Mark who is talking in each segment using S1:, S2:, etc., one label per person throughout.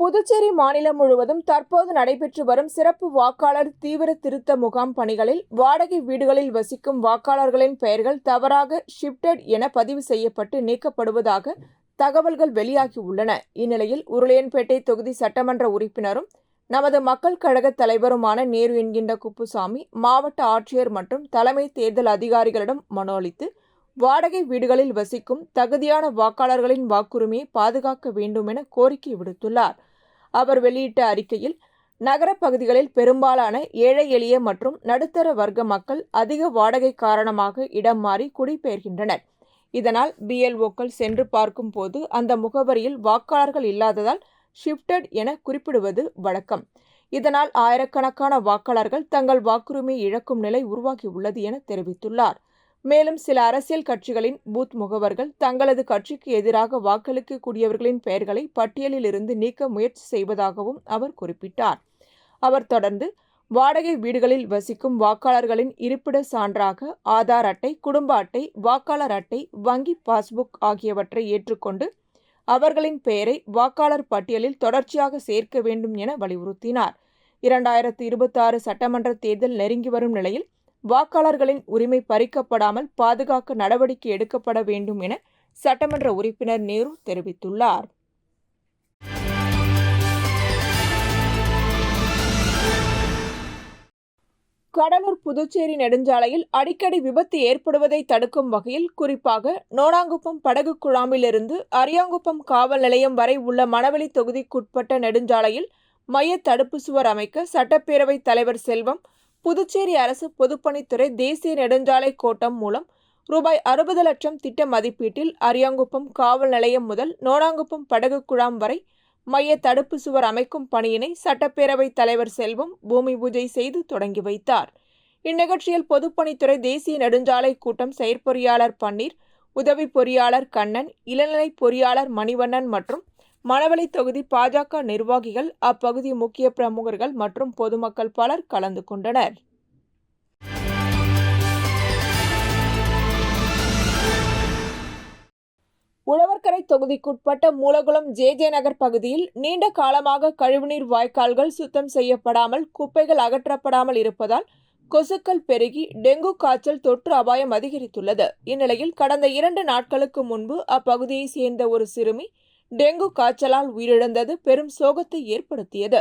S1: புதுச்சேரி மாநிலம் முழுவதும் தற்போது நடைபெற்று வரும் சிறப்பு வாக்காளர் தீவிர திருத்த முகாம் பணிகளில் வாடகை வீடுகளில் வசிக்கும் வாக்காளர்களின் பெயர்கள் தவறாக ஷிப்டட் என பதிவு செய்யப்பட்டு நீக்கப்படுவதாக தகவல்கள் வெளியாகியுள்ளன. இந்நிலையில் உருளையன்பேட்டை தொகுதி சட்டமன்ற உறுப்பினரும் நமது மக்கள் கழக தலைவருமான நேரு என்கின்ற குப்புசாமி மாவட்ட ஆட்சியர் மற்றும் தலைமை தேர்தல் அதிகாரிகளிடம் மனு அளித்து வாடகை வீடுகளில் வசிக்கும் தகுதியான வாக்காளர்களின் வாக்குரிமையை பாதுகாக்க வேண்டும் என கோரிக்கை விடுத்துள்ளார். அவர் வெளியிட்ட அறிக்கையில் நகரப் பகுதிகளில் பெரும்பாலான ஏழை எளிய மற்றும் நடுத்தர வர்க்க மக்கள் அதிக வாடகை காரணமாக இடம் மாறி குடிபெயர்கின்றனர். இதனால் பிஎல்ஓக்கள் சென்று பார்க்கும் போது அந்த முகவரியில் வாக்காளர்கள் இல்லாததால் ஷிப்டட் என குறிப்பிடுவது வழக்கம். இதனால் ஆயிரக்கணக்கான வாக்காளர்கள் தங்கள் வாக்குரிமையை இழக்கும் நிலை உருவாகியுள்ளது என தெரிவித்துள்ளார். மேலும் சில அரசியல் கட்சிகளின் பூத் முகவர்கள் தங்களது கட்சிக்கு எதிராக வாக்களிக்கக்கூடியவர்களின் பெயர்களை பட்டியலில் இருந்து நீக்க முயற்சி செய்வதாகவும் அவர் குறிப்பிட்டார். அவர் தொடர்ந்து வாடகை வீடுகளில் வசிக்கும் வாக்காளர்களின் இருப்பிட சான்றாக ஆதார் அட்டை குடும்ப அட்டை வாக்காளர் அட்டை வங்கி பாஸ்புக் ஆகியவற்றை ஏற்றுக்கொண்டு அவர்களின் பெயரை வாக்காளர் பட்டியலில் தொடர்ச்சியாக சேர்க்க வேண்டும் என வலியுறுத்தினார். இரண்டாயிரத்தி இருபத்தாறு சட்டமன்ற தேர்தல் நெருங்கி வரும் நிலையில் வாக்காளர்களின் உரிமை பறிக்கப்படாமல் பாதுகாக்க நடவடிக்கை எடுக்கப்பட வேண்டும் என சட்டமன்ற உறுப்பினர் நேரு தெரிவித்துள்ளார். கடலூர் புதுச்சேரி நெடுஞ்சாலையில் அடிக்கடி விபத்து ஏற்படுவதை தடுக்கும் வகையில் குறிப்பாக நோனாங்குப்பம் படகு குழாமிலிருந்து அரியாங்குப்பம் காவல் நிலையம் வரை உள்ள மணவெளி தொகுதிக்குட்பட்ட நெடுஞ்சாலையில் மைய தடுப்பு சுவர் அமைக்க சட்டப்பேரவைத் தலைவர் செல்வம் புதுச்சேரி அரசு பொதுப்பணித்துறை தேசிய நெடுஞ்சாலை கோட்டம் மூலம் ரூபாய் அறுபது லட்சம் திட்ட மதிப்பீட்டில் அரியாங்குப்பம் காவல் நிலையம் முதல் நோனாங்குப்பம் படகு குழாம் வரை மைய தடுப்பு சுவர் அமைக்கும் பணியினை சட்டப்பேரவைத் தலைவர் செல்வம் பூமி பூஜை செய்து தொடங்கி வைத்தார். இந்நிகழ்ச்சியில் பொதுப்பணித்துறை தேசிய நெடுஞ்சாலை கூட்டம் செயற்பொறியாளர் பன்னீர் உதவி பொறியாளர் கண்ணன் இளநிலை பொறியாளர் மணிவண்ணன் மற்றும் மணவெளி தொகுதி பாஜக நிர்வாகிகள் அப்பகுதி முக்கிய பிரமுகர்கள் மற்றும் பொதுமக்கள் பலர் கலந்து கொண்டனர். உழவர்கரை தொகுதிக்குட்பட்ட மூலகுளம் ஜே ஜே நகர் பகுதியில் நீண்ட காலமாக கழிவுநீர் வாய்க்கால்கள் சுத்தம் செய்யப்படாமல் குப்பைகள் அகற்றப்படாமல் இருப்பதால் கொசுக்கள் பெருகி டெங்கு காய்ச்சல் தொற்று அபாயம் அதிகரித்துள்ளது. இந்நிலையில் கடந்த இரண்டு நாட்களுக்கு முன்பு அப்பகுதியை சேர்ந்த ஒரு சிறுமி டெங்கு காய்ச்சலால் உயிரிழந்தது பெரும் சோகத்தை ஏற்படுத்தியது.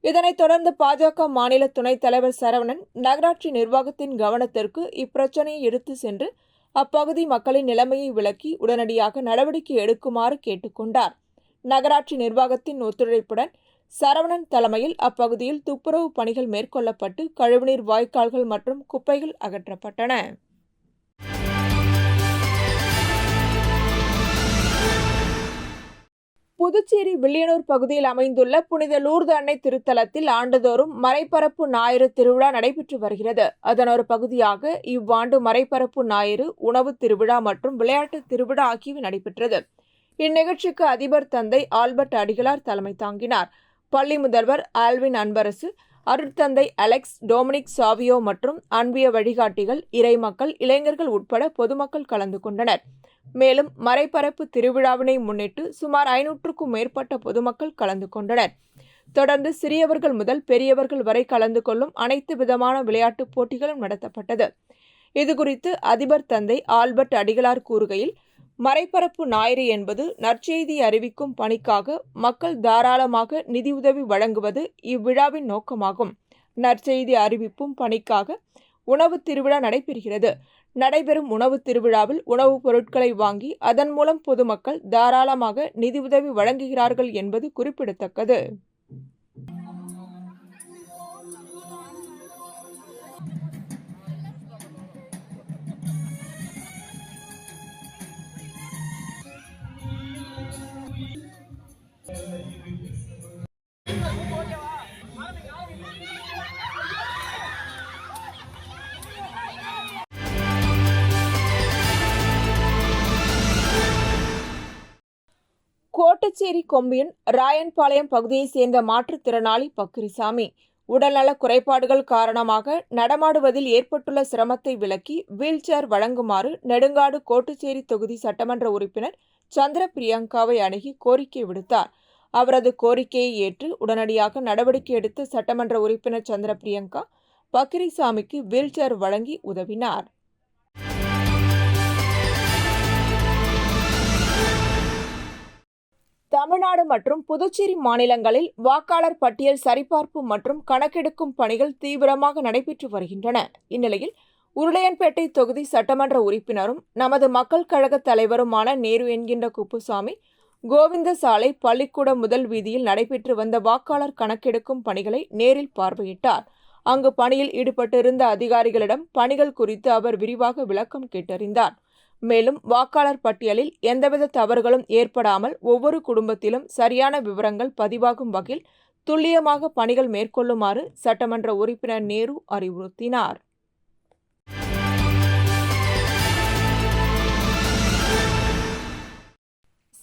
S1: இதனைத் தொடர்ந்து பாஜக மாநில துணைத் தலைவர் சரவணன் நகராட்சி நிர்வாகத்தின் கவனத்திற்கு இப்பிரச்சனையை எடுத்து சென்று அப்பகுதி மக்களின் நிலைமையை விளக்கி உடனடியாக நடவடிக்கை எடுக்குமாறு கேட்டுக்கொண்டார். நகராட்சி நிர்வாகத்தின் ஒத்துழைப்புடன் சரவணன் தலைமையில் அப்பகுதியில் துப்புரவு பணிகள் மேற்கொள்ளப்பட்டு கழிவுநீர் வாய்க்கால்கள் மற்றும் குப்பைகள் அகற்றப்பட்டன. புதுச்சேரி வில்லியனூர் பகுதியில் அமைந்துள்ள புனித லூர்து அன்னை திருத்தலத்தில் ஆண்டுதோறும் மறைப்பரப்பு ஞாயிறு திருவிழா நடைபெற்று வருகிறது. அதன் ஒரு பகுதியாக இவ்வாண்டு மறைப்பரப்பு ஞாயிறு உணவு திருவிழா மற்றும் விளையாட்டு திருவிழா ஆகியவை நடைபெற்றது. இந்நிகழ்ச்சிக்கு அதிபர் தந்தை ஆல்பர்ட் அடிகளார் தலைமை தாங்கினார். பள்ளி முதல்வர் ஆல்வின் அன்பரசு அருட்தந்தை அலெக்ஸ் டொமினிக் சாவியோ மற்றும் அன்பிய வழிகாட்டிகள் இறைமக்கள் இளைஞர்கள் உட்பட பொதுமக்கள் கலந்து கொண்டனர். மேலும் மறைப்பரப்பு திருவிழாவினை முன்னிட்டு சுமார் ஐநூற்றுக்கும் மேற்பட்ட பொதுமக்கள் கலந்து கொண்டனர். தொடர்ந்து சிறியவர்கள் முதல் பெரியவர்கள் வரை கலந்து கொள்ளும் அனைத்து விதமான விளையாட்டுப் போட்டிகளும் நடத்தப்பட்டது. இதுகுறித்து அதிபர் தந்தை ஆல்பர்ட் அடிகளார் கூறுகையில் மறைப்பரப்பு ஞாயிறு என்பது நற்செய்தி அறிவிக்கும் பணிக்காக மக்கள் தாராளமாக நிதியுதவி வழங்குவது இவ்விழாவின் நோக்கமாகும். நற்செய்தி அறிவிப்பும் பணிக்காக உணவு திருவிழா நடைபெறுகிறது. நடைபெறும் உணவு திருவிழாவில் உணவுப் பொருட்களை வாங்கி அதன் மூலம் பொதுமக்கள் தாராளமாக நிதியுதவி வழங்குகிறார்கள் என்பது குறிப்பிடத்தக்கது. புதுச்சேரி கொம்பியன் ராயன்பாளையம் பகுதியைச் சேர்ந்த மாற்றுத்திறனாளி பக்ரிசாமி உடல்நல குறைபாடுகள் காரணமாக நடமாடுவதில் ஏற்பட்டுள்ள சிரமத்தை விலக்கி வீல் சேர் வழங்குமாறு நெடுங்காடு கோட்டுச்சேரி தொகுதி சட்டமன்ற உறுப்பினர் சந்திர பிரியங்காவை அணுகி கோரிக்கை விடுத்தார். அவரது கோரிக்கையை ஏற்று உடனடியாக நடவடிக்கை எடுத்து சட்டமன்ற உறுப்பினர் சந்திர பிரியங்கா பக்ரிசாமிக்கு வீல்சேர் வழங்கி உதவினார். தமிழ்நாடு மற்றும் புதுச்சேரி மாநிலங்களில் வாக்காளர் பட்டியல் சரிபார்ப்பு மற்றும் கணக்கெடுக்கும் பணிகள் தீவிரமாக நடைபெற்று வருகின்றன. இந்நிலையில் உருளையன்பேட்டை தொகுதி சட்டமன்ற உறுப்பினரும் நமது மக்கள் கழக தலைவருமான நேரு என்கின்ற குப்புசாமி கோவிந்த சாலை பள்ளிக்கூட முதல் வீதியில் நடைபெற்று வந்த வாக்காளர் கணக்கெடுக்கும் பணிகளை நேரில் பார்வையிட்டார். அங்கு பணியில் ஈடுபட்டிருந்த அதிகாரிகளிடம் பணிகள் குறித்து அவர் விரிவாக விளக்கம் கேட்டறிந்தார். மேலும் வாக்காளர் பட்டியலில் எந்தவித தவறுகளும் ஏற்படாமல் ஒவ்வொரு குடும்பத்திலும் சரியான விவரங்கள் பதிவாகும் வகையில் துல்லியமாக பணிகள் மேற்கொள்ளுமாறு சட்டமன்ற உறுப்பினர் நேரு அறிவுறுத்தினார்.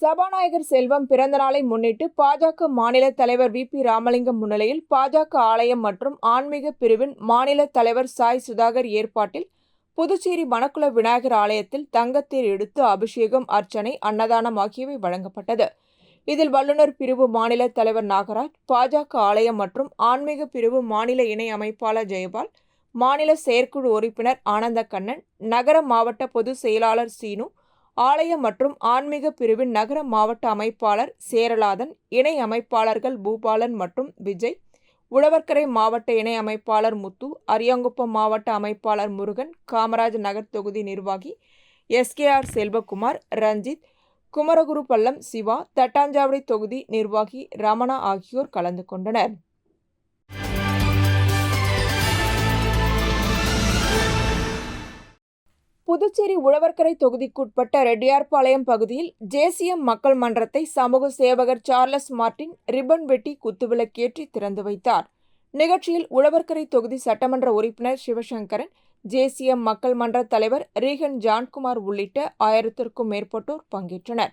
S1: சபாநாயகர் செல்வம் பிறந்தநாளை முன்னிட்டு பாஜக மாநில தலைவர் வி. பி. ராமலிங்கம் முன்னிலையில் பாஜக ஆலயம் மற்றும் ஆன்மீக பிரிவின் மாநில தலைவர் சாய் சுதாகர் ஏற்பாட்டில் புதுச்சேரி மணக்குள விநாயகர் ஆலயத்தில் தங்கத்தேர் எடுத்து அபிஷேகம் அர்ச்சனை அன்னதானம் ஆகியவை வழங்கப்பட்டது. இதில் வல்லுநர் பிரிவு மாநில தலைவர் நாகராஜ் பாஜக ஆலயம் மற்றும் ஆன்மீக பிரிவு மாநில இணை அமைப்பாளர் ஜெயபால் மாநில செயற்குழு உறுப்பினர் ஆனந்த கண்ணன் நகர மாவட்ட பொதுச் செயலாளர் சீனு ஆலயம் மற்றும் ஆன்மீக பிரிவின் நகர மாவட்ட அமைப்பாளர் சேரலாதன் இணை அமைப்பாளர்கள் பூபாலன் மற்றும் விஜய் உழவர்கரை மாவட்ட இணை அமைப்பாளர் முத்து அரியாங்குப்பம் மாவட்ட அமைப்பாளர் முருகன் காமராஜ் நகர் தொகுதி நிர்வாகி எஸ்கேஆர் செல்வகுமார் ரஞ்சித் குமரகுரு பள்ளம் சிவா தட்டாஞ்சாவடி தொகுதி நிர்வாகி ரமணா ஆகியோர் கலந்து கொண்டனர். புதுச்சேரி உழவர்கரை தொகுதிக்குட்பட்ட ரெட்டியார்பாளையம் பகுதியில் ஜேசிஎம் மக்கள் மன்றத்தை சமூக சேவகர் சார்லஸ் மார்டின் ரிப்பன் வெட்டி குத்துவிளக்கேற்றி திறந்து வைத்தார். நிகழ்ச்சியில் உழவர்கரை தொகுதி சட்டமன்ற உறுப்பினர் சிவசங்கரன் ஜேசிஎம் மக்கள் மன்ற தலைவர் ரீகன் ஜான்குமார் உள்ளிட்ட ஆயிரத்திற்கும் மேற்பட்டோர் பங்கேற்றனர்.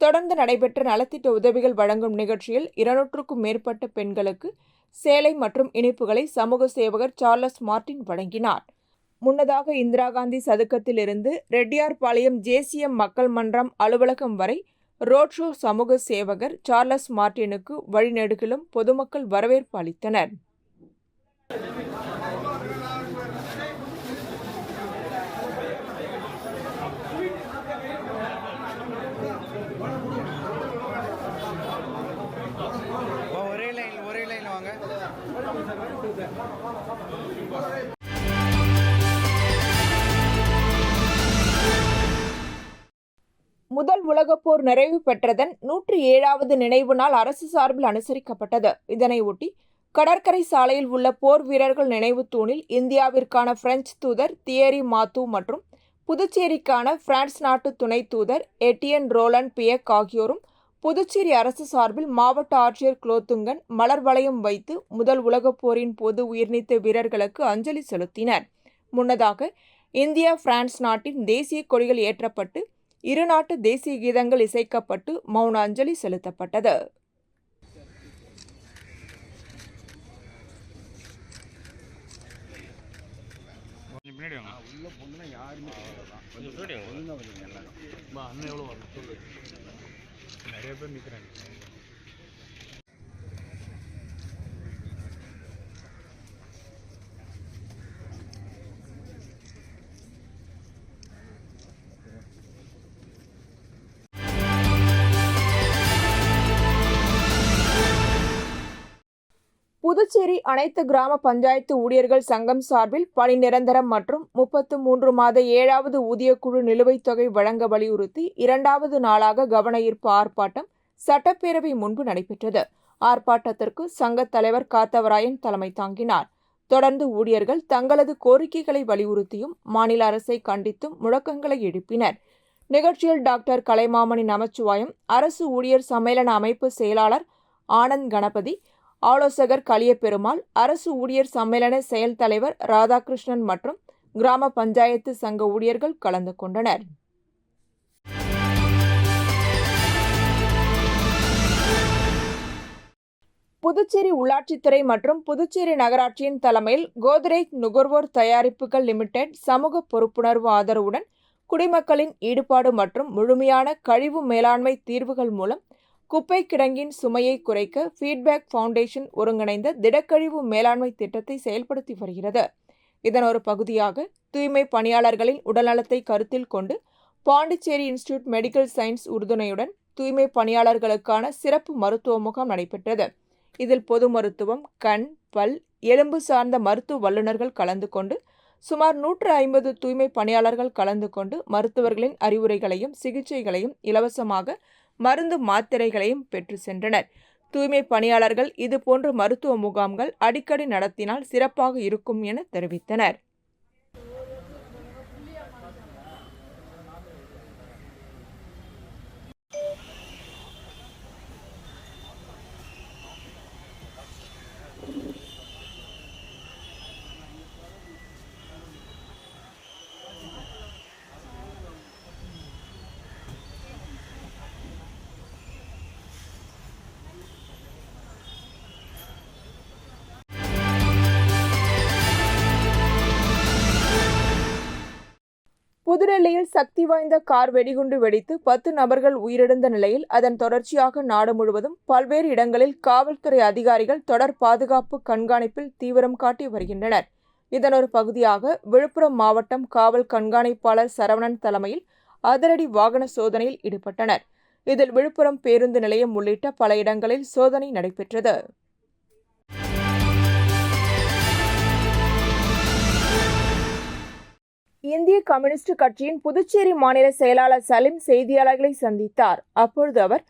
S1: தொடர்ந்து நடைபெற்ற நலத்திட்ட உதவிகள் வழங்கும் நிகழ்ச்சியில் இருநூற்றுக்கும் மேற்பட்ட பெண்களுக்கு சேலை மற்றும் இனிப்புகளை சமூக சேவகர் சார்லஸ் மார்டின் வழங்கினார். முன்னதாக இந்திரா காந்தி சதுக்கத்திலிருந்து ரெட்டியார்பாளையம் ஜேசிஎம் மக்கள் மன்றம் அலுவலகம் வரை ரோட் ஷோ சமூக சேவகர் சார்லஸ் மார்டினுக்கு வழிநெடுகிலும் பொதுமக்கள் வரவேற்பு அளித்தனர். முதல் உலகப்போர் நிறைவு பெற்றதன் நூற்றி ஏழாவது நினைவு நாள் அரசு சார்பில் அனுசரிக்கப்பட்டது. இதனையொட்டி கடற்கரை சாலையில் உள்ள போர் வீரர்கள் நினைவு தூணில் இந்தியாவிற்கான பிரெஞ்சு தூதர் தியரி மாத்து மற்றும் புதுச்சேரிக்கான பிரான்ஸ் நாட்டு துணை தூதர் எட்டியன் ரோலன் பியக் ஆகியோரும் புதுச்சேரி அரசு சார்பில் மாவட்ட ஆட்சியர் குலோத்துங்கன் மலர் வளையம் வைத்து முதல் உலகப் போரின் போது உயிர்நீத்த வீரர்களுக்கு அஞ்சலி செலுத்தினர். முன்னதாக இந்தியா பிரான்ஸ் நாட்டின் தேசிய கொடிகள் ஏற்றப்பட்டு இரு நாட்டு தேசிய கீதங்கள் இசைக்கப்பட்டு மௌன அஞ்சலி செலுத்தப்பட்டது.
S2: கொஞ்சம் பின்னாடி வாங்க.
S3: உள்ள பொண்ணுனா யாருமே
S2: கொஞ்சம் பின்னாடி வாங்க.
S3: ஒழுங்கா வந்துருங்க எல்லாரும்
S2: அம்மா, அண்ணன் எவ்வளோ வரும்? சொல்லு. நிறைய பேர்
S1: புதுச்சேரி அனைத்து கிராம பஞ்சாயத்து ஊழியர்கள் சங்கம் சார்பில் பணி நிரந்தரம் மற்றும் முப்பத்து மூன்று மாத ஏழாவது ஊதியக்குழு நிலுவைத் தொகை வழங்க வலியுறுத்தி இரண்டாவது நாளாக கவனயீர்ப்பு ஆர்ப்பாட்டம் சட்டப்பேரவை முன்பு நடைபெற்றது. ஆர்ப்பாட்டத்திற்கு சங்கத் தலைவர் காத்தவராயன் தலைமை தாங்கினார். தொடர்ந்து ஊழியர்கள் தங்களது கோரிக்கைகளை வலியுறுத்தியும் மாநில அரசை கண்டித்தும் முழக்கங்களை எழுப்பினர். நிகழ்ச்சியில் டாக்டர் கலைமாமணி நமச்சிவாயம் அரசு ஊழியர் சம்மேளன அமைப்பு செயலாளர் ஆனந்த் கணபதி ஆலோசகர் கலியபெருமாள் அரசு ஊழியர் சம்மேளன செயல் தலைவர் ராதாகிருஷ்ணன் மற்றும் கிராம பஞ்சாயத்து சங்க ஊழியர்கள் கலந்து கொண்டனர். புதுச்சேரி உள்ளாட்சித்துறை மற்றும் புதுச்சேரி நகராட்சியின் தலைமையில் கோத்ரேஜ் நுகர்வோர் தயாரிப்புகள் லிமிடெட் சமூக பொறுப்புணர்வு ஆதரவுடன் குடிமக்களின் ஈடுபாடு மற்றும் முழுமையான கழிவு மேலாண்மை தீர்வுகள் மூலம் குப்பை கிடங்கின் சுமையை குறைக்க ஃபீட்பேக் ஃபவுண்டேஷன் ஒருங்கிணைந்த திடக்கழிவு மேலாண்மை திட்டத்தை செயல்படுத்தி வருகிறது. இதன் ஒரு பகுதியாக தூய்மை பணியாளர்களின் உடல்நலத்தை கருத்தில் கொண்டு பாண்டிச்சேரி இன்ஸ்டிடியூட் மெடிக்கல் சயின்ஸ் உறுதுணையுடன் தூய்மை பணியாளர்களுக்கான சிறப்பு மருத்துவ முகாம் நடைபெற்றது. இதில் பொது மருத்துவம் கண் பல் எலும்பு சார்ந்த மருத்துவ வல்லுநர்கள் கலந்து கொண்டு சுமார் நூற்று ஐம்பது தூய்மை பணியாளர்கள் கலந்து கொண்டு மருத்துவர்களின் அறிவுரைகளையும் சிகிச்சைகளையும் இலவசமாக மருந்து மாத்திரைகளையும் பெற்று சென்றனர். தூய்மை பணியாளர்கள் இதுபோன்ற மருத்துவ முகாம்கள் அடிக்கடி நடத்தினால் சிறப்பாக இருக்கும் என தெரிவித்தனர். புதுடெல்லியில் சக்தி வாய்ந்த கார் வெடிகுண்டு வெடித்து பத்து நபர்கள் உயிரிழந்த நிலையில் அதன் தொடர்ச்சியாக நாடு முழுவதும் பல்வேறு இடங்களில் காவல்துறை அதிகாரிகள் தொடர் பாதுகாப்பு கண்காணிப்பில் தீவிரம் காட்டி வருகின்றனர். இதன் ஒரு பகுதியாக விழுப்புரம் மாவட்டம் காவல் கண்காணிப்பாளர் சரவணன் தலைமையில் அதிரடி வாகன சோதனையில் ஈடுபட்டனர். இதில் விழுப்புரம் பேருந்து நிலையம் உள்ளிட்ட பல இடங்களில் சோதனை நடைபெற்றது. இந்திய கம்யூனிஸ்ட் கட்சியின் புதுச்சேரி மாநில செயலாளர் சலீம் செய்தியாளர்களை சந்தித்தார். அப்பொழுது அவர்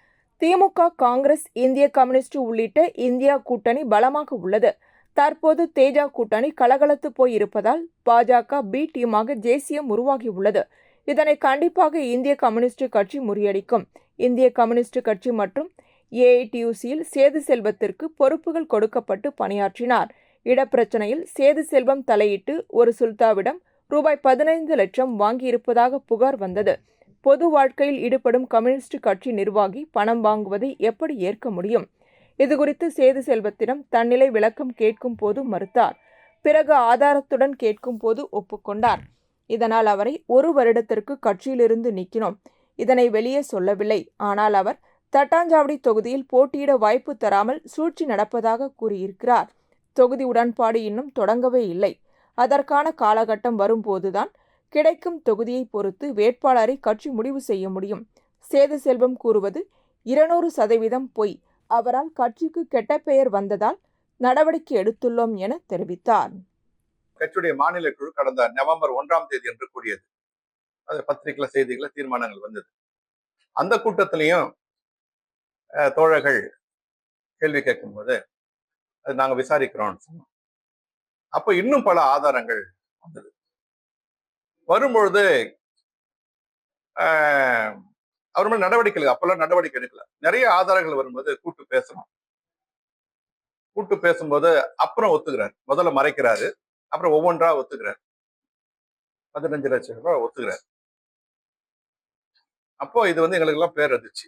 S1: திமுக காங்கிரஸ் இந்திய கம்யூனிஸ்ட் உள்ளிட்ட இந்தியா கூட்டணி பலமாக உள்ளது. தற்போது தேஜா கூட்டணி கலகலத்து போய் இருப்பதால் பாஜக பி டீமாக ஜேசியம் உருவாகியுள்ளது இதனை கண்டிப்பாக இந்திய கம்யூனிஸ்ட் கட்சி முறியடிக்கும். இந்திய கம்யூனிஸ்ட் கட்சி மற்றும் ஏஐடியூசியில் சேது செல்வத்திற்கு பொறுப்புகள் கொடுக்கப்பட்டு பணியாற்றினார். இடப்பிரச்சனையில் சேது செல்வம் தலையிட்டு ஒரு சுல்தாவிடம் ரூபாய் பதினைந்து லட்சம் வாங்கியிருப்பதாக புகார் வந்தது. பொது வாழ்க்கையில் ஈடுபடும் கம்யூனிஸ்ட் கட்சி நிர்வாகி பணம் வாங்குவதை எப்படி ஏற்க முடியும்? இதுகுறித்து சேது செல்வத்திடம் தன்னிலை விளக்கம் கேட்கும் போது மறுத்தார். பிறகு ஆதாரத்துடன் கேட்கும் போது ஒப்புக்கொண்டார். இதனால் அவரை ஒரு வருடத்திற்கு கட்சியிலிருந்து நீக்கினோம். இதனை வெளியே சொல்லவில்லை. ஆனால் அவர் தட்டாஞ்சாவடி தொகுதியில் போட்டியிட வாய்ப்பு தராமல் சூழ்ச்சி நடப்பதாக கூறியிருக்கிறார். தொகுதி உடன்பாடு இன்னும் தொடங்கவே இல்லை. அதற்கான காலகட்டம் வரும்போதுதான் கிடைக்கும் தொகுதியை பொறுத்து வேட்பாளரை கட்சி முடிவு செய்ய முடியும். சேது செல்வம் கூறுவது இருநூறு சதவீதம் பொய். அவரால் கட்சிக்கு கெட்ட பெயர் வந்ததால் நடவடிக்கை எடுத்துள்ளோம் என தெரிவித்தார்.
S4: கட்சியுடைய மாநில குழு கடந்த நவம்பர் ஒன்றாம் தேதி என்று கூறியது. அது பத்திரிகைல செய்திகள தீர்மானங்கள் வந்தது. அந்த கூட்டத்திலையும் தோழர்கள் கேள்வி கேட்கும்போது அது நாங்கள் விசாரிக்கிறோம்னு சொன்னோம். அப்ப இன்னும் பல ஆதாரங்கள் வந்தது. வரும்பொழுது ஆஹ், அவர் மேல நடவடிக்கை இல்லை. அப்பெல்லாம் நடவடிக்கை எடுக்கல. நிறைய ஆதாரங்கள் வரும்போது கூட்டு பேசணும். கூட்டு பேசும்போது அப்புறம் ஒத்துக்கிறார். முதல்ல மறைக்கிறாரு. அப்புறம் ஒவ்வொன்றா ஒத்துக்கிறார். பதினஞ்சு லட்சம் ரூபாய் ஒத்துக்கிறார். அப்போ இது வந்து எங்களுக்கு எல்லாம் பேர் இருந்துச்சு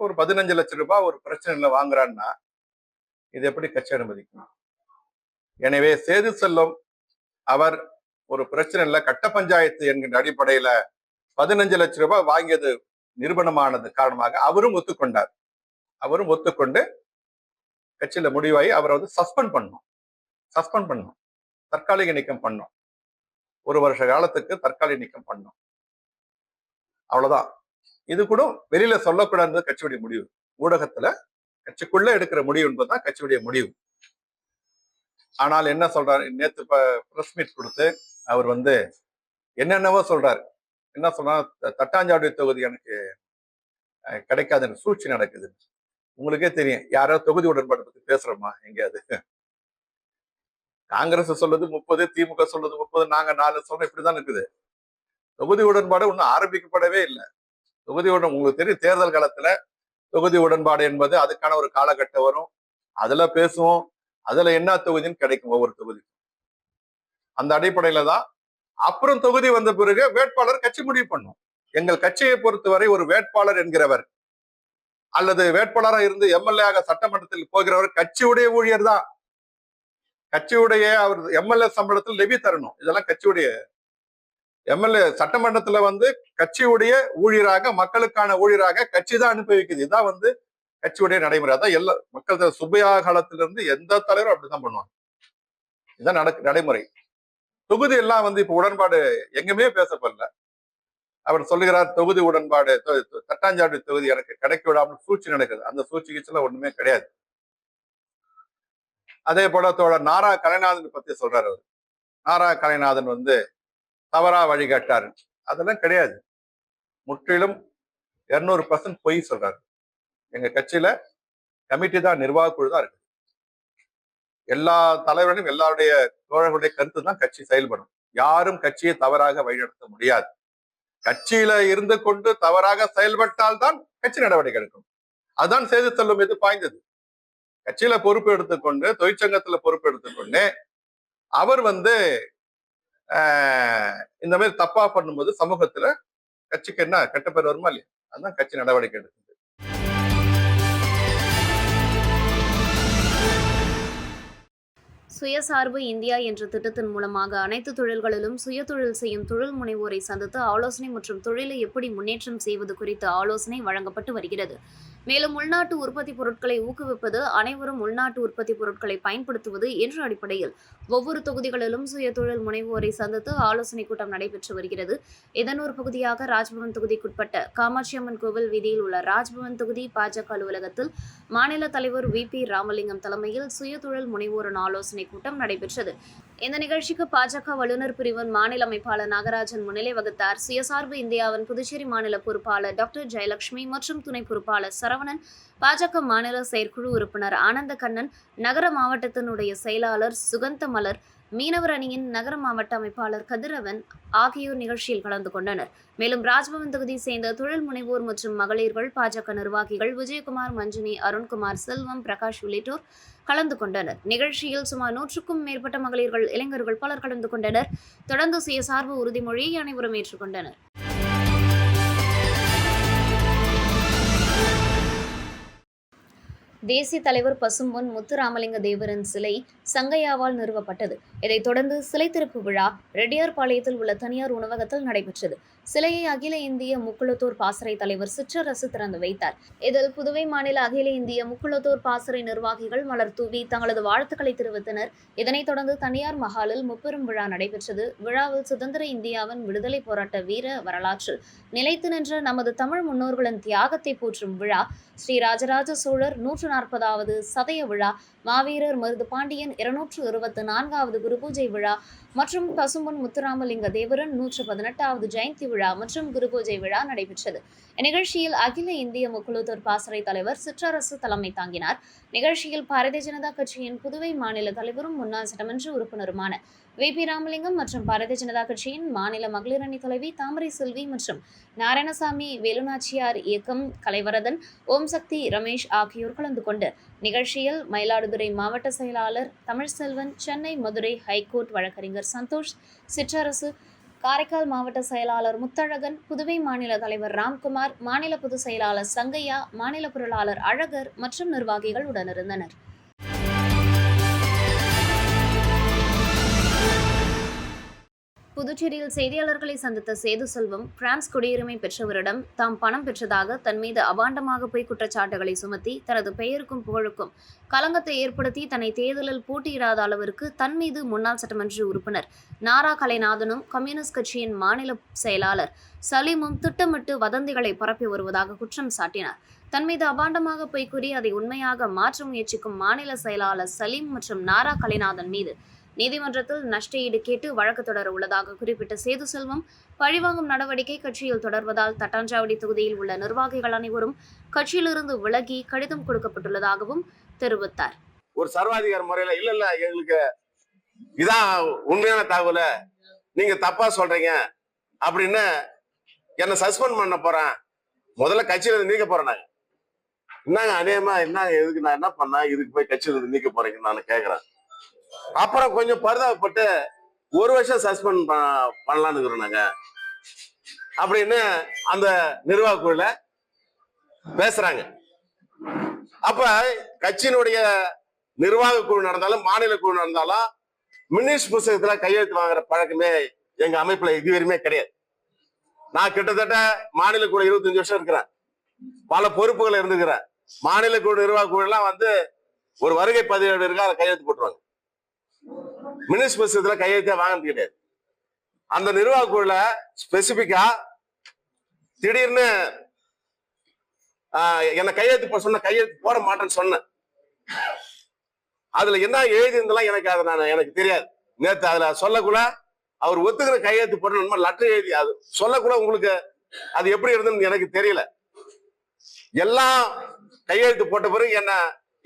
S4: ஒரு பதினஞ்சு லட்சம் ரூபாய் ஒரு பிரச்சனைல வாங்குறான்னா இது எப்படி கட்சி அனுமதிக்கணும்? எனவே சேது செல்லும் அவர் ஒரு பிரச்சனை இல்லை கட்ட பஞ்சாயத்து என்கின்ற அடிப்படையில பதினஞ்சு லட்சம் ரூபாய் வாங்கியது நிரூபணமானது காரணமாக அவரும் ஒத்துக்கொண்டார். அவரும் ஒத்துக்கொண்டு கட்சியில முடிவாகி அவரை வந்து சஸ்பெண்ட் பண்ணோம். சஸ்பெண்ட் பண்ணோம். தற்காலிக நீக்கம் பண்ணோம். ஒரு வருஷ காலத்துக்கு தற்காலிக நீக்கம் பண்ணோம். அவ்வளவுதான். இது கூட வெளியில சொல்லக்கூடாது கட்சியுடைய முடிவு. ஊடகத்துல கட்சிக்குள்ள எடுக்கிற முடிவு என்பதுதான் கட்சியுடைய முடிவு. ஆனால் என்ன சொல்றாரு? நேத்து ப்ரெஸ் மீட் கொடுத்து அவர் வந்து என்னென்னவோ சொல்றாரு. என்ன சொன்னா த- தட்டாஞ்சாவடி தொகுதி எனக்கு கிடைக்காத கிடைக்காதுன்னு சூழ்ச்சி நடக்குது உங்களுக்கே தெரியும். யாரோ தொகுதி உடன்பாடு பத்தி பேசுறோமா? எங்கேயாவது. காங்கிரஸ் சொல்லுது முப்பது திமுக சொல்லுது முப்பது நாங்க நாலு சொல்றோம் இப்படிதான் இருக்குது. தொகுதி உடன்பாடு ஒன்றும் ஆரம்பிக்கப்படவே இல்லை. தொகுதி உடன் உங்களுக்கு தெரியும் தேர்தல் காலத்துல தொகுதி உடன்பாடு என்பது அதுக்கான ஒரு காலகட்டம் வரும். அதுல பேசுவோம். அதுல என்ன தொகுதின்னு கிடைக்கும் ஒவ்வொரு தொகுதி அந்த அடிப்படையில தான் அப்புறம் தொகுதி வந்த பிறகு வேட்பாளர் கட்சி முடிவு பண்ணும். எங்கள் கட்சியை பொறுத்தவரை ஒரு வேட்பாளர் என்கிறவர் அல்லது வேட்பாளராக இருந்து எம்எல்ஏ ஆக சட்டமன்றத்தில் போகிறவர் கட்சியுடைய ஊழியர் தான். கட்சியுடைய அவர் எம்எல்ஏ சம்பளத்தில் லெவி தரணும். இதெல்லாம் கட்சியுடைய எம்எல்ஏ சட்டமன்றத்துல வந்து கட்சியுடைய ஊழியராக மக்களுக்கான ஊழியராக கட்சி தான் அனுப்பி வைக்குது. இதான் வந்து கட்சியுடைய நடைமுறை. அதான் எல்லா மக்கள் தலைவர் சுப்பையா காலத்திலிருந்து எந்த தலைவரும் அப்படிதான் பண்ணுவாங்க. இதான் நடக்கு நடைமுறை. தொகுதி எல்லாம் வந்து இப்ப உடன்பாடு எங்குமே பேசப்படல. அவர் சொல்லுகிறார் தொகுதி உடன்பாடு தொ- தட்டாஞ்சாவடி தொகுதி எனக்கு கிடைக்க விடாமல் சூழ்ச்சி நடக்குது. அந்த சூழ்ச்சி கீழ்ச்சிலாம் ஒண்ணுமே கிடையாது. அதே போல தோழர் நாரா கலைநாதன் பத்தி சொல்றாரு அவர். நாரா கலைநாதன் வந்து தவறா வழிகாட்டாரு. அதெல்லாம் கிடையாது. முற்றிலும் இருநூறு பர்சன்ட் பொய் சொல்றாரு. எங்க கட்சியில கமிட்டி தான் நிர்வாக குழு தான் இருக்கு எல்லா தலைவர்களும் எல்லாருடைய தோழர்களுடைய கருத்து தான் கட்சி செயல்படும். யாரும் கட்சியை தவறாக வழிநடத்த முடியாது. கட்சியில இருந்து கொண்டு தவறாக செயல்பட்டால் தான் கட்சி நடவடிக்கை எடுக்கும். அதுதான் செய்து செல்லும் இது பாய்ந்தது. கட்சியில பொறுப்பு எடுத்துக்கொண்டு தொழிற்சங்கத்துல பொறுப்பு எடுத்துக்கொண்டு அவர் வந்து ஆஹ், இந்த மாதிரி தப்பா பண்ணும்போது சமூகத்துல கட்சிக்கு என்ன கெட்ட பேர் வருமா இல்லையா? அதுதான் கட்சி நடவடிக்கை எடுக்கும்.
S5: சுயசார்பு இந்தியா என்ற திட்டத்தின் மூலமாக அனைத்து தொழில்களிலும் சுயதொழில் செய்யும் தொழில் முனைவோரை சந்தித்து ஆலோசனை மற்றும் தொழிலை எப்படி முன்னேற்றம் செய்வது குறித்து ஆலோசனை வழங்கப்பட்டு வருகிறது. மேலும் உள்நாட்டு உற்பத்தி பொருட்களை ஊக்குவிப்பது அனைவரும் உள்நாட்டு உற்பத்தி பொருட்களை பயன்படுத்துவது என்ற அடிப்படையில் ஒவ்வொரு தொகுதிகளிலும் சுயதொழில் முனைவோரை சந்தித்து ஆலோசனை கூட்டம் நடைபெற்று வருகிறது. இதன் ஒரு பகுதியாக ராஜ்பவன் தொகுதிக்குட்பட்ட காமாட்சியம்மன் கோவில் வீதியில் உள்ள ராஜ்பவன் தொகுதி பாஜக அலுவலகத்தில் மாநில தலைவர் வி பி ராமலிங்கம் தலைமையில் சுயதொழில் முனைவோரின் ஆலோசனை கூட்டம் நடைபெற்றது. இந்த நிகழ்ச்சிக்கு பாஜக வல்லுநர் பிரிவின் மாநில அமைப்பாளர் நாகராஜன் முன்னிலை வகுத்தார். சுயசார்பு இந்தியாவின் புதுச்சேரி மாநில பொறுப்பாளர் டாக்டர் ஜெயலட்சுமி மற்றும் துணை பொறுப்பாளர் சரவணன் பாஜக மாநில செயற்குழு உறுப்பினர் ஆனந்த கண்ணன் நகர மாவட்டத்தினுடைய செயலாளர் சுகந்த மலர் மீனவர் அணியின் நகர மாவட்ட அமைப்பாளர் கதிரவன் ஆகியோர் நிகழ்ச்சியில் கலந்து கொண்டனர். மேலும் ராஜ்பவன் தொகுதியை சேர்ந்த தொழில் முனைவோர் மற்றும் மகளிர்கள் பாஜக நிர்வாகிகள் விஜயகுமார் மஞ்சினி அருண்குமார் செல்வம் பிரகாஷ் உள்ளிட்டோர் கலந்து கொண்டனர். நிகழ்ச்சியில் சுமார் நூற்றுக்கும் மேற்பட்ட மகளிர்கள் இளைஞர்கள் பலர் கலந்து கொண்டனர். தொடர்ந்து சுயசார்பு உறுதிமொழியை அனைவரும் ஏற்றுக்கொண்டனர். தேசிய தலைவர் பசும்பொன் முத்துராமலிங்க தேவரின் சிலை சங்கையாவால் நிறுவப்பட்டது. இதைத் தொடர்ந்து சிலை திறப்பு விழா ரெட்டியார்பாளையத்தில் உள்ள தனியார் உணவகத்தில் நடைபெற்றது. சிலையை அகில இந்திய முக்குளத்தூர் பாசறை தலைவர் சிற்றரசு திறந்து வைத்தார். இதில் புதுவை மாநில அகில இந்திய முக்குளத்தூர் பாசறை நிர்வாகிகள் மலர் தூவி தங்களது வாழ்த்துக்களை தெரிவித்தனர். இதனைத் தொடர்ந்து தனியார் மஹாலில் முப்பெரும் விழா நடைபெற்றது. விழாவில் சுதந்திர இந்தியாவின் விடுதலை போராட்ட வீர வரலாற்றில் நிலைத்து நின்ற நமது தமிழ் முன்னோர்களின் தியாகத்தை போற்றும் விழா ஸ்ரீ ராஜராஜ சோழர் நூற்று நாற்பதாவது சதய விழா மாவீரர் மருது பாண்டியன் இருநூற்று இருபத்தி நான்காவது குருபூஜை விழா மற்றும் பசும்பொன் முத்துராமலிங்க தேவரன் நூற்று பதினெட்டாவது ஜெயந்தி விழா மற்றும் குருபூஜை விழா நடைபெற்றது. இந்நிகழ்ச்சியில் அகில இந்திய முக்குழுத்தூர் பாசறை தலைவர் சிற்றரசு தலைமை தாங்கினார். நிகழ்ச்சியில் பாரதிய ஜனதா கட்சியின் புதுவை மாநில தலைவரும் முன்னாள் சட்டமன்ற உறுப்பினருமான வி. பி. ராமலிங்கம் மற்றும் பாரதிய ஜனதா கட்சியின் மாநில மகளிர் அணி தலைவி தாமரை செல்வி மற்றும் நாராயணசாமி வேலுநாச்சியார் இயக்கம் கலைவரதன் ஓம் சக்தி ரமேஷ் ஆகியோர் கலந்து கொண்டு நிகழ்ச்சியில் மயிலாடுதுறை மாவட்ட செயலாளர் தமிழ்செல்வன் சென்னை மதுரை ஹைகோர்ட் வழக்கறிஞர் சந்தோஷ் சிற்றரசு காரைக்கால் மாவட்ட செயலாளர் முத்தழகன் புதுவை மாநில தலைவர் ராம்குமார் மாநில பொதுச் செயலாளர் சங்கையா மாநில பொருளாளர் அழகர் மற்றும் நிர்வாகிகள் உடனிருந்தனர். புதுச்சேரியில் செய்தியாளர்களை சந்தித்த சேது செல்வம் பிரான்ஸ் குடியுரிமை பெற்றவரிடம் தாம் பணம் பெற்றதாக தன் மீது அபாண்டமாக போய் குற்றச்சாட்டுகளை சுமத்தி தனது பெயருக்கும் புகழுக்கும் களங்கத்தை ஏற்படுத்தி தன்னை தேர்தலில் போட்டியிடாத அளவிற்கு தன் மீது முன்னாள் சட்டமன்ற உறுப்பினர் நாரா கலைநாதனும் கம்யூனிஸ்ட் கட்சியின் மாநில செயலாளர் சலீமும் திட்டமிட்டு வதந்திகளை பரப்பி வருவதாக குற்றம் சாட்டினார். தன் மீது அபாண்டமாக பொய் கூறி அதை உண்மையாக மாற்ற முயற்சிக்கும் மாநில செயலாளர் சலீம் மற்றும் நாரா கலைநாதன் மீது நீதிமன்றத்தில் நஷ்ட ஈடு கேட்டு வழக்கு தொடர உள்ளதாக குறிப்பிட்ட சேது செல்வம் பழிவாங்கும் நடவடிக்கை கட்சியில் தொடர்வதால் தட்டாஞ்சாவடி தொகுதியில் உள்ள நிர்வாகிகள் அனைவரும் கட்சியிலிருந்து விலகி கடிதம் கொடுக்கப்பட்டுள்ளதாகவும் தெரிவித்தார்.
S6: ஒரு சர்வாதிகார முறையில இல்ல இல்ல எங்களுக்கு இதான் உண்மையான தகவல. நீங்க தப்பா சொல்றீங்க. அப்படின்னு என்ன சஸ்பெண்ட் பண்ண போறேன். முதல்ல கட்சியில இருந்து நீக்க போறேன் நாங்க. என்னங்க அநேகமா என்ன எதுக்கு நான் என்ன பண்ணா இதுக்கு போய் கட்சியில இருந்து நீக்க போறீங்கன்னு நான் கேக்குறேன். அப்புறம் கொஞ்சம் பரிதாபப்பட்டு ஒரு வருஷம் சஸ்பெண்ட் பண்ணலாம்னு இருக்கிறோம் நாங்க. அப்படின்னு அந்த நிர்வாக குழுல பேசுறாங்க. அப்ப கட்சியினுடைய நிர்வாக குழு நடந்தாலும் மாநில குழு நடந்தாலும் மினிஸ் புஸ்தகத்துல கையெழுத்து வாங்குற பழக்கமே எங்க அமைப்புல இதுவரையுமே கிடையாது. நான் கிட்டத்தட்ட மாநில குழு இருபத்தஞ்சு வருஷம் இருக்கிறேன். பல பொறுப்புகள் இருந்துக்கிறேன். மாநில குழு நிர்வாக குழு எல்லாம் வந்து ஒரு வருகை பதிவேடு இருக்கா அதை கையெழுத்து போட்டுருவாங்க. மினிஸ்டர் புஸ்தகத்துல கையெழுத்தே வாங்கினது கிடையாது அந்த நிர்வாக குழுல ஸ்பெசிபிக்கா திடீர்னு ஆஹ், கையெழுத்து போட சொன்ன கையெழுத்து போட மாட்டேன்னு சொன்னேன். அதுல என்ன எழுதி இருந்தெல்லாம் எனக்கு அதை நான் எனக்கு தெரியாது. நேத்து அதுல சொல்லக்குள்ள அவர் ஒத்துக்கிற கையெழுத்து போடணும் லெட்டர் எழுதி அது சொல்லக்கூட உங்களுக்கு அது எப்படி இருந்ததுன்னு எனக்கு தெரியல. எல்லாம் கையெழுத்து போட்ட பிறகு என்ன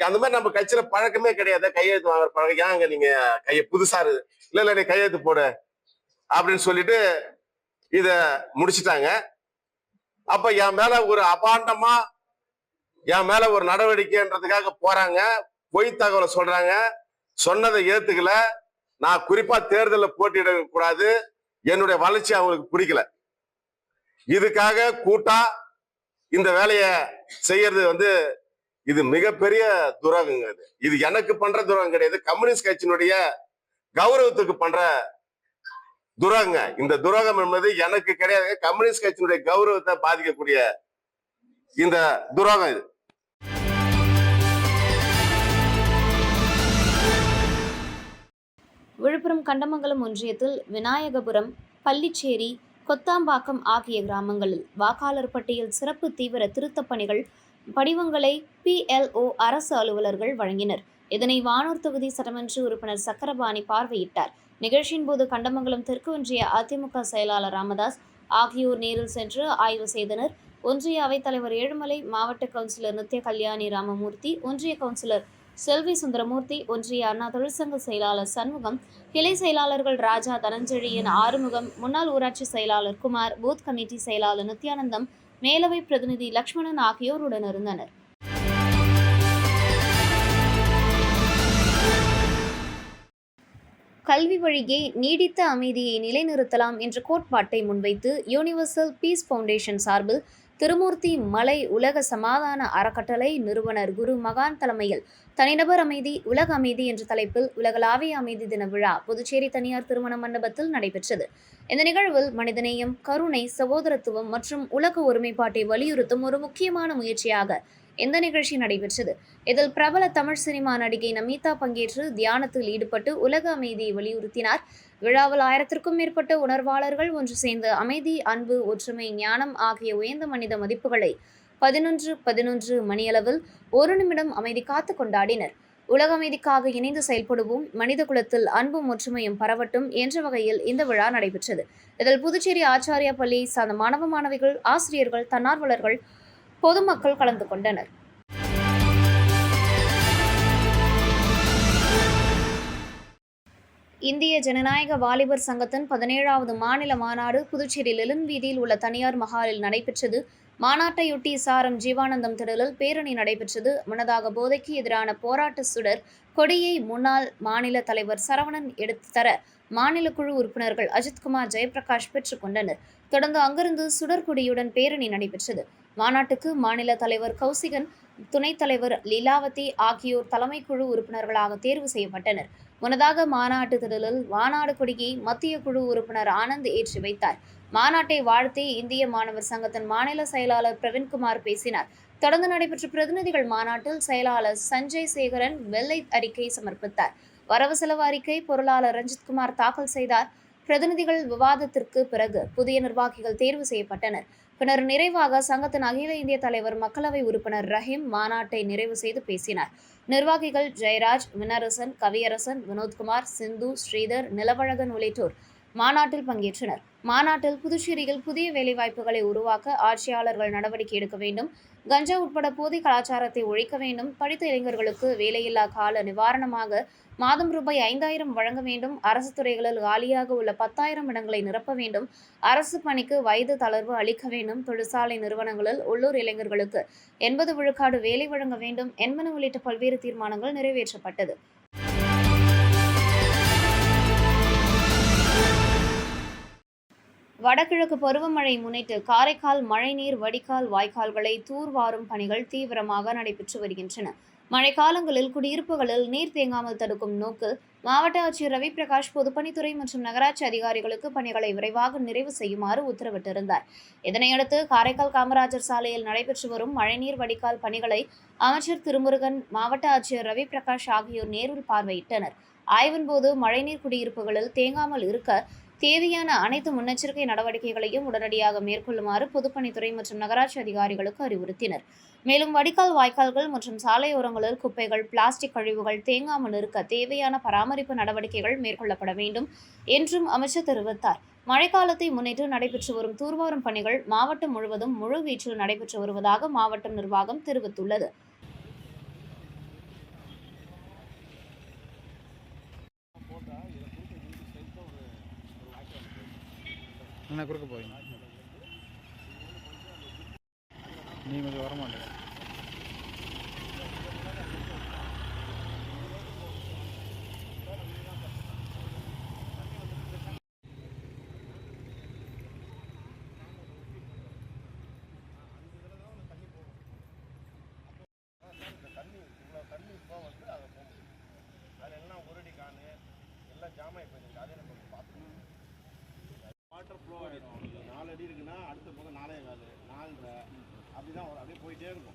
S6: அந்த மாதிரி நம்ம கட்சியில பழக்கமே கிடையாது. கையெழுத்து வாங்குற பழக்கம். ஏங்க நீங்க கைய புதுசா இருக்கு இல்ல இல்ல நீ கையெழுத்து போடு அப்படின்னு சொல்லிட்டு இத முடிச்சிட்டாங்க. அப்ப என் மேல ஒரு அபாண்டமா என் மேல ஒரு நடவடிக்கைன்றதுக்காக போறாங்க. பொய் தகவலை சொல்றாங்க. சொன்னதை ஏத்துக்கல. நான் குறிப்பா தேர்தலில் போட்டியிட கூடாது. என்னுடைய வளர்ச்சி அவங்களுக்கு பிடிக்கல. இதுக்காக கூட்டா இந்த வேலையை செய்யறது வந்து இது மிகப்பெரிய துரோகங்க இது. இது எனக்கு பண்ற துரோகம் கிடையாது. கம்யூனிஸ்ட் கட்சியினுடைய கௌரவத்துக்கு பண்ற துரோகங்க. இந்த துரோகம் என்பது எனக்கு கிடையாது. கம்யூனிஸ்ட் கட்சியினுடைய கௌரவத்தை பாதிக்கக்கூடிய இந்த துரோகம் இது.
S5: விழுப்புரம் கண்டமங்கலம் ஒன்றியத்தில் விநாயகபுரம் பள்ளிச்சேரி கொத்தாம்பாக்கம் ஆகிய கிராமங்களில் வாக்காளர் பட்டியல் சிறப்பு தீவிர திருத்தப் பணிகள் படிவங்களை பிஎல்ஓ அரசு அலுவலர்கள் வழங்கினர். இதனை வானூர் தொகுதி சட்டமன்ற உறுப்பினர் சக்கரபாணி பார்வையிட்டார். நிகழ்ச்சியின் போது கண்டமங்கலம் தெற்கு ஒன்றிய அதிமுக செயலாளர் ராமதாஸ் ஆகியோர் நேரில் சென்று ஆய்வு செய்தனர். ஒன்றிய அவைத்தலைவர் ஏழுமலை மாவட்ட கவுன்சிலர் நித்ய கல்யாணி ராமமூர்த்தி ஒன்றிய கவுன்சிலர் செல்வி சுந்தரமூர்த்தி ஒன்றிய அண்ணா தொழிற்சங்க செயலாளர் சண்முகம் கிளை செயலாளர்கள் ராஜா தனஞ்செழியன் ஆறுமுகம் முன்னாள் ஊராட்சி செயலாளர் குமார் பூத் கமிட்டி செயலாளர் நித்யானந்தம் மேலவை பிரதிநிதி லக்ஷ்மணன் ஆகியோர் உடனிருந்தனர் கல்வி வழியே நீடித்த அமைதியை நிலைநிறுத்தலாம் என்ற கோட்பாட்டை முன்வைத்து யூனிவர்சல் பீஸ் ஃபவுண்டேஷன் சார்பில் திருமூர்த்தி மலை உலக சமாதான அறக்கட்டளை நிறுவனர் குரு மகான் தலைமையில் தனிநபர் அமைதி உலக அமைதி என்ற தலைப்பில் உலகளாவிய அமைதி தின விழா புதுச்சேரி தனியார் திருமண மண்டபத்தில் நடைபெற்றது. இந்த நிகழ்வில் மனிதநேயம் கருணை சகோதரத்துவம் மற்றும் உலக ஒருமைப்பாட்டை வலியுறுத்தும் ஒரு முக்கியமான முயற்சியாக இந்த நிகழ்ச்சி நடைபெற்றது. இதில் பிரபல தமிழ் சினிமா நடிகை நமீதா பங்கேற்று தியானத்தில் ஈடுபட்டு உலக அமைதியை வலியுறுத்தினார். விழாவில் ஆயிரத்திற்கும் மேற்பட்ட உணர்வாளர்கள் ஒன்று சேர்ந்து அமைதி அன்பு ஒற்றுமை ஞானம் ஆகிய உயர்ந்த மனித மதிப்புகளை பதினொன்று பதினொன்று மணியளவில் ஒரு நிமிடம் அமைதி காத்து கொண்டாடினர். உலக அமைதிக்காக இணைந்து செயல்படுவோம் மனித குலத்தில் அன்பும் ஒற்றுமையும் பரவட்டும் என்ற வகையில் இந்த விழா நடைபெற்றது. இதில் புதுச்சேரி ஆச்சாரியா பள்ளியை சார்ந்த மாணவ மாணவிகள் ஆசிரியர்கள் தன்னார்வலர்கள் பொதுமக்கள் கலந்து கொண்டனர். இந்திய ஜனநாயக வாலிபர் சங்கத்தின் பதினேழாவது மாநில மாநாடு புதுச்சேரி லெலின் வீதியில் உள்ள தனியார் மஹாலில் நடைபெற்றது. மாநாட்டையொட்டி சாரம் ஜீவானந்தம் திடலில் பேரணி நடைபெற்றது. முன்னதாக போதைக்கு எதிரான போராட்ட சுடர் கொடியை முன்னாள் மாநில தலைவர் சரவணன் எடுத்து தர மாநில குழு உறுப்பினர்கள் அஜித்குமார் ஜெயபிரகாஷ் பெற்றுக் கொண்டனர். தொடர்ந்து அங்கிருந்து சுடர்கொடியுடன் பேரணி நடைபெற்றது. மாநாட்டுக்கு மாநில தலைவர் கௌசிகன் துணைத் தலைவர் லீலாவதி ஆகியோர் தலைமை குழு உறுப்பினர்களாக தேர்வு செய்யப்பட்டனர். முன்னதாக மாநாட்டு திடலில் மாநாடு கொடியை மத்திய குழு உறுப்பினர் ஆனந்த் ஏற்றி வைத்தார். மாநாட்டை வாழ்த்தி இந்திய மாணவர் சங்கத்தின் மாநில செயலாளர் பிரவீன்குமார் பேசினார். தொடர்ந்து நடைபெற்ற பிரதிநிதிகள் மாநாட்டில் செயலாளர் சஞ்சய் சேகரன் வெள்ளை அறிக்கை சமர்ப்பித்தார். வரவு செலவு அறிக்கை பொருளாளர் ரஞ்சித்குமார் தாக்கல் செய்தார். பிரதிநிதிகள் விவாதத்திற்கு பிறகு புதிய நிர்வாகிகள் தேர்வு செய்யப்பட்டனர். பின்னர் நிறைவாக சங்கத்தின் அகில இந்திய தலைவர் மக்களவை உறுப்பினர் ரஹீம் மாநாட்டை நிறைவு செய்து பேசினார். நிர்வாகிகள் ஜெயராஜ் வினரசன் கவியரசன் வினோத்குமார் சிந்து ஸ்ரீதர் நிலவழகன் உள்ளிட்டோர் மாநாட்டில் பங்கேற்றனர். மாநாட்டில் புதுச்சேரியில் புதிய வேலைவாய்ப்புகளை உருவாக்க ஆட்சியாளர்கள் நடவடிக்கை எடுக்க வேண்டும். கஞ்சா உட்பட போதை கலாச்சாரத்தை ஒழிக்க வேண்டும். படித்த இளைஞர்களுக்கு வேலையில்லா கால நிவாரணமாக மாதம் ரூபாய் ஐந்தாயிரம் வழங்க வேண்டும். அரசு துறைகளில் காலியாக உள்ள பத்தாயிரம் இடங்களை நிரப்ப வேண்டும். அரசு பணிக்கு வயது தளர்வு அளிக்க வேண்டும். தொழிற்சாலை நிறுவனங்களில் உள்ளூர் இளைஞர்களுக்கு எண்பது விழுக்காடு வேலை வழங்க வேண்டும். என்பன உள்ளிட்ட பல்வேறு தீர்மானங்கள் நிறைவேற்றப்பட்டது. வடகிழக்கு பருவமழை முன்னிட்டு காரைக்கால் மழைநீர் வடிகால் வாய்க்கால்களை தூர்வாரும் பணிகள் தீவிரமாக நடைபெற்று வருகின்றன. மழைக்காலங்களில் குடியிருப்புகளில் நீர் தேங்காமல் தடுக்கும் நோக்கில் மாவட்ட ஆட்சியர் ரவி பிரகாஷ் பொதுப்பணித்துறை மற்றும் நகராட்சி அதிகாரிகளுக்கு பணிகளை விரைவாக நிறைவு செய்யுமாறு உத்தரவிட்டிருந்தார். இதனையடுத்து காரைக்கால் காமராஜர் சாலையில் நடைபெற்று வரும் மழைநீர் வடிகால் பணிகளை அமைச்சர் திருமுருகன் மாவட்ட ஆட்சியர் ரவி பிரகாஷ் ஆகியோர் நேரில் பார்வையிட்டனர். ஆய்வின் போது மழைநீர் குடியிருப்புகளில் தேங்காமல் இருக்க தேவையான அனைத்து முன்னெச்சரிக்கை நடவடிக்கைகளையும் உடனடியாக மேற்கொள்ளுமாறு பொதுப்பணித்துறை மற்றும் நகராட்சி அதிகாரிகளுக்கு அறிவுறுத்தினர். மேலும் வடிகால் வாய்க்கால்கள் மற்றும் சாலையோரங்களில் குப்பைகள் பிளாஸ்டிக் கழிவுகள் தேங்காமல் இருக்க தேவையான பராமரிப்பு நடவடிக்கைகள் மேற்கொள்ளப்பட வேண்டும் என்றும் அமைச்சர் தெரிவித்தார். மழைக்காலத்தை முன்னிட்டு நடைபெற்று வரும் தூர்வாரும் பணிகள் மாவட்டம் முழுவதும் முழுவீச்சில் நடைபெற்று வருவதாக மாவட்ட நிர்வாகம் தெரிவித்துள்ளது.
S2: என்ன கொடுக்க போகிறீங்க நீ கொஞ்சம் வர மாட்டேங்க.
S6: தண்ணி இப்போ வந்து
S2: அதை போகும் அதில் எல்லாம் உருடி காணு எல்லாம் ஜாமாய் போயிருக்கு அது எனக்கு
S6: நாலு அடி இருக்குன்னா அடுத்த பக்கம் நாலே காலு நாலரை. அப்படிதான் அப்படியே போயிட்டே இருக்கும்.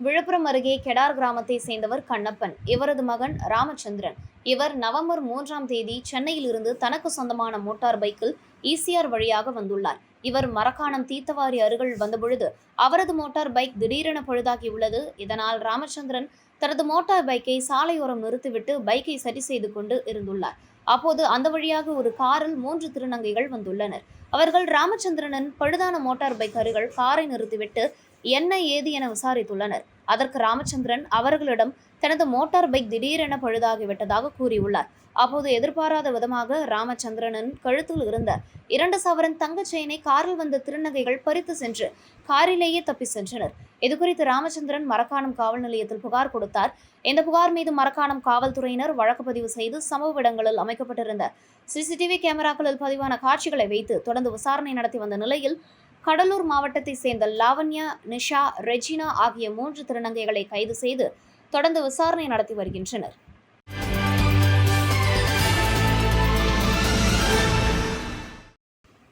S5: விழுப்புரம் அருகே கெடார் கிராமத்தை சேர்ந்தவர் கண்ணப்பன் இவரது மகன் ராமச்சந்திரன். இவர் நவம்பர் மூன்றாம் தேதி சென்னையில் இருந்து தனக்கு சொந்தமான மோட்டார் பைக்கில் ஈசிஆர் வழியாக வந்துள்ளார். இவர் மரக்காணம் தீர்த்தவாரி அருகில் வந்தபொழுது அவரது மோட்டார் பைக் திடீரென பழுதாகியுள்ளது இதனால் ராமச்சந்திரன் தனது மோட்டார் பைக்கை சாலையோரம் நிறுத்திவிட்டு பைக்கை சரி செய்து கொண்டு இருந்துள்ளார். அப்போது அந்த வழியாக ஒரு காரில் மூன்று திருநங்கைகள் வந்துள்ளனர். அவர்கள் ராமச்சந்திரனின் பழுதான மோட்டார் பைக் அருகில் காரை நிறுத்திவிட்டு என்ன ஏது என விசாரித்துள்ளனர். அதற்கு ராமச்சந்திரன் அவர்களிடம் தனது மோட்டார் பைக் திடீரென பழுதாகிவிட்டதாக கூறியுள்ளார். அப்போது எதிர்பாராத விதமாக ராமச்சந்திரனின் கழுத்தில் இருந்த இரண்டு சவரன் தங்கச் செயினை காரில் வந்த திருநகைகள் பறித்து சென்று காரிலேயே தப்பி சென்றனர். இதுகுறித்து ராமச்சந்திரன் மரக்காணம் காவல் நிலையத்தில் புகார் கொடுத்தார். இந்த புகார் மீது மரக்காணம் காவல்துறையினர் வழக்கு பதிவு செய்து சம்பவ இடங்களில் அமைக்கப்பட்டிருந்த சிசிடிவி கேமராக்களில் பதிவான காட்சிகளை வைத்து தொடர்ந்து விசாரணை நடத்தி வந்த நிலையில் கடலூர் மாவட்டத்தைச் சேர்ந்த லாவண்யா நிஷா ரெஜினா ஆகிய மூன்று திருநங்கைகளை கைது செய்து தொடர்ந்து விசாரணை நடத்தி வருகின்றனர்.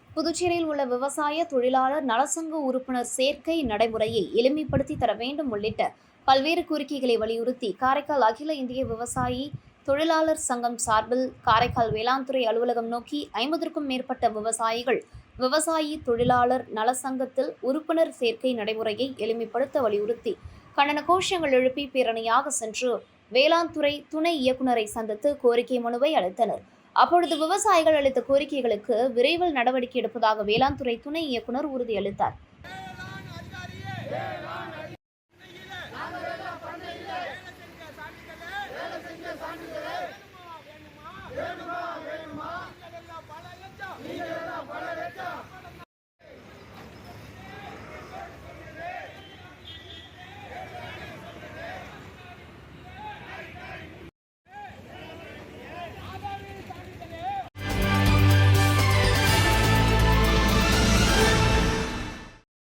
S5: புதுச்சேரியில் உள்ள விவசாய தொழிலாளர் நலசங்க உறுப்பினர் சேர்க்கை நடைமுறையை எளிமைப்படுத்தி தர வேண்டும் உள்ளிட்ட பல்வேறு கோரிக்கைகளை வலியுறுத்தி காரைக்கால் அகில இந்திய விவசாயி தொழிலாளர் சங்கம் சார்பில் காரைக்கால் வேளாண் துறை அலுவலகம் நோக்கி ஐம்பதற்கும் மேற்பட்ட விவசாயிகள் விவசாயி தொழிலாளர் நலசங்கத்தில் உறுப்பினர் சேர்க்கை நடைமுறையை எளிமைப்படுத்த வலியுறுத்தி கண்டன கோஷங்கள் எழுப்பி பேரணியாக சென்று வேளாண் துறை துணை இயக்குநரை சந்தித்து கோரிக்கை மனுவை அளித்தனர். அப்பொழுது விவசாயிகள் அளித்த கோரிக்கைகளுக்கு விரைவில் நடவடிக்கை எடுப்பதாக வேளாண் துறை துணை இயக்குனர் உறுதியளித்தார்.